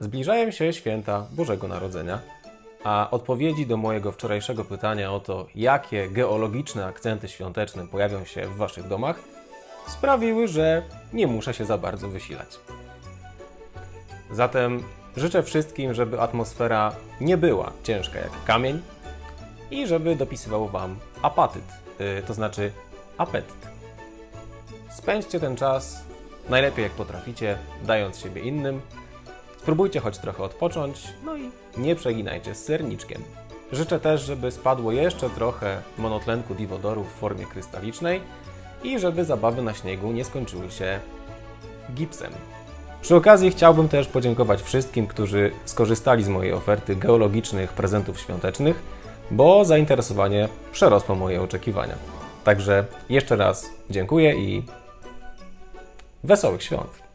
Zbliżają się święta Bożego Narodzenia, a odpowiedzi do mojego wczorajszego pytania o to, jakie geologiczne akcenty świąteczne pojawią się w Waszych domach, sprawiły, że nie muszę się za bardzo wysilać. Zatem życzę wszystkim, żeby atmosfera nie była ciężka jak kamień i żeby dopisywał Wam apatyt, yy, to znaczy apetyt. Spędźcie ten czas najlepiej jak potraficie, dając siebie innym. Spróbujcie choć trochę odpocząć, no i nie przeginajcie z serniczkiem. Życzę też, żeby spadło jeszcze trochę monotlenku diwodoru w formie krystalicznej i żeby zabawy na śniegu nie skończyły się gipsem. Przy okazji chciałbym też podziękować wszystkim, którzy skorzystali z mojej oferty geologicznych prezentów świątecznych, bo zainteresowanie przerosło moje oczekiwania. Także jeszcze raz dziękuję i wesołych świąt.